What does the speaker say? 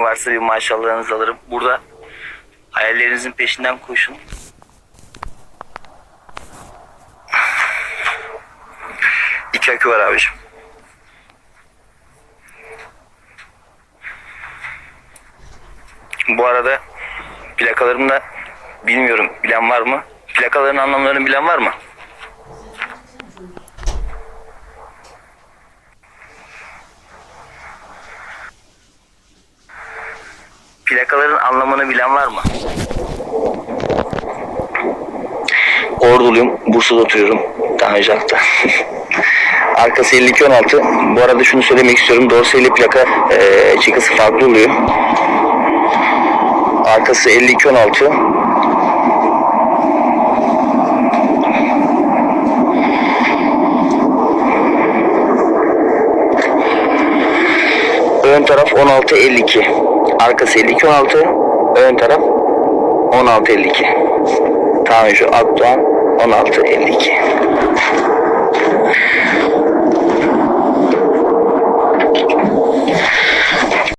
Varsa bir maşallahınızı alırım. Burada hayallerinizin peşinden koşun. İki akü var abicim. Bu arada plakalarımı da bilmiyorum bilen var mı? Plakaların anlamlarını bilen var mı? Plakaların anlamını bilen var mı? Orduluyum. Bursa'da oturuyorum. Daha. Arkası 5216. Bu arada şunu söylemek istiyorum. Dorseyli plaka e, çıkısı farklı oluyor. Arkası 5216. Ön taraf 1652. Arkası 5216. Ön taraf 1652. Tanju Akdoğan 1652.